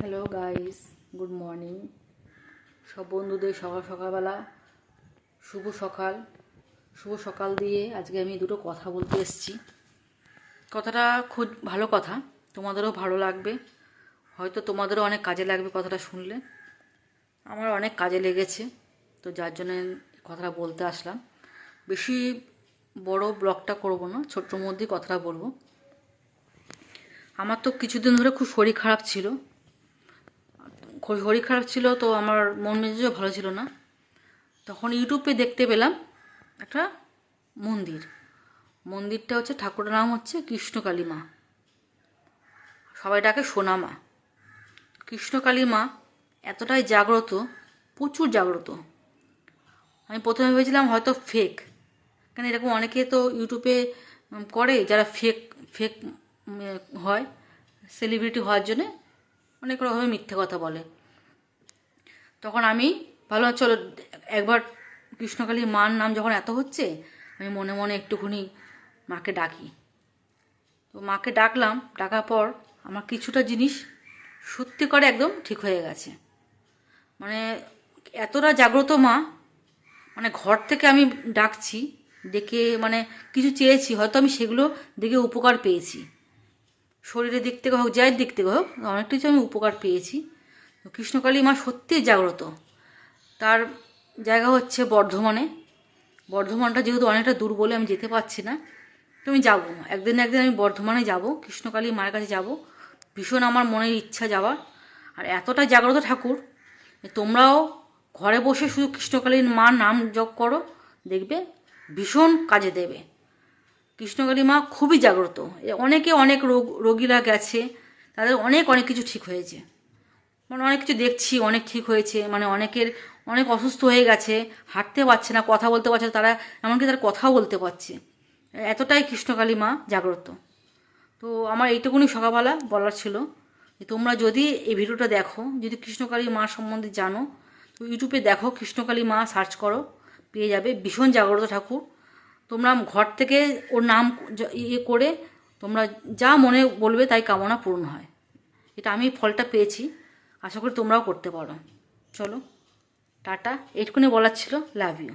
Hello guys good morning সব বন্ধুদের সকাল সকালবেলা শুভ সকাল। শুভ সকাল দিয়ে আজকে আমি দুটো কথা বলতে এসেছি। কথাটা খুব ভালো কথা। তোমাদেরও ভালো লাগবে। হয়তো তোমাদেরও অনেক কাজে লাগবে কথাটা শুনলে। আমার অনেক কাজে লেগেছে। তো যার জন্য কথাটা বলতে আসলাম। বেশি বড় ব্লগটা করব না, ছোট্ট মধ্যেই কথাটা বলব। আমার তো কিছুদিন ধরে খুব শরীর খারাপ ছিল। শরীর খারাপ ছিল, তো আমার মন মেজাজও ভালো ছিল না। তখন ইউটিউবে দেখতে পেলাম একটা মন্দির। মন্দিরটা হচ্ছে ঠাকুরের নাম হচ্ছে কৃষ্ণকালী মা সবাই ডাকে সোনা মা কৃষ্ণকালী মা এতটাই জাগ্রত, প্রচুর জাগ্রত। আমি প্রথমে ভেবেছিলাম হয়তো ফেক কেন এরকম অনেকে তো ইউটিউবে করে যারা ফেক ফেক হয় সেলিব্রিটি হওয়ার জন্যে অনেক রকমের মিথ্যে কথা বলে। তখন আমি ভাবলাম চলো একবার কৃষ্ণকালী মার নাম যখন এত হচ্ছে, আমি মনে মনে একটুখানি মাকে ডাকি। তো মাকে ডাকলাম, ডাকার পর আমার কিছুটা জিনিস সত্যি করে একদম ঠিক হয়ে গেছে। মানে এতটা জাগ্রত মা মানে ঘর থেকে আমি ডাকছি, ডেকে মানে কিছু চেয়েছি, হয়তো আমি সেগুলো দেখে উপকার পেয়েছি। শরীরের দিক থেকে হোক যায়ের দিক থেকে হোক, অনেক কিছু আমি উপকার পেয়েছি। কৃষ্ণকালী মা সত্যিই জাগ্রত। তার জায়গা হচ্ছে বর্ধমানে। বর্ধমানটা যেহেতু অনেকটা দূর বলে আমি যেতে পারছি না, তো আমি যাব। একদিন একদিন আমি বর্ধমানে যাব, কৃষ্ণকালী মায়ের কাছে যাব। ভীষণ আমার মনের ইচ্ছা যাওয়ার। আর এতটা জাগ্রত ঠাকুর তোমরাও ঘরে বসে শুধু কৃষ্ণকালীর মার নাম জপ করো, দেখবে ভীষণ কাজে দেবে। কৃষ্ণকালী মা খুবই জাগ্রত। অনেকে অনেক রোগ, রোগীরা গেছে, তাদের অনেক অনেক কিছু ঠিক হয়েছে। মানে অনেক কিছু দেখছি, অনেক ঠিক হয়েছে মানে অনেকের, অনেক অসুস্থ হয়ে গেছে, হাঁটতে পারছে না, কথা বলতে পারছে তারা এমনকি তারা কথাও বলতে পারছে। এতটাই কৃষ্ণকালী মা জাগ্রত। তো আমার এইটুকুনি সকালবেলা বলার ছিল যে তোমরা যদি এই ভিডিওটা দেখো, যদি কৃষ্ণকালী মা সম্বন্ধে জানো, তো ইউটিউবে দেখো, কৃষ্ণকালী মা সার্চ করো, পেয়ে যাবে ভীষণ জাগ্রত ঠাকুর। তোমরা ঘর থেকে ওর নাম ইয়ে করে তোমরা যা মনে বলবে তাই কামনা পূর্ণ হয়। এটা আমি ফলটা পেয়েছি। আশা করি তোমরাও করতে পারো। চলো টাটা। এটুকুনি বলার ছিল লাভ ইউ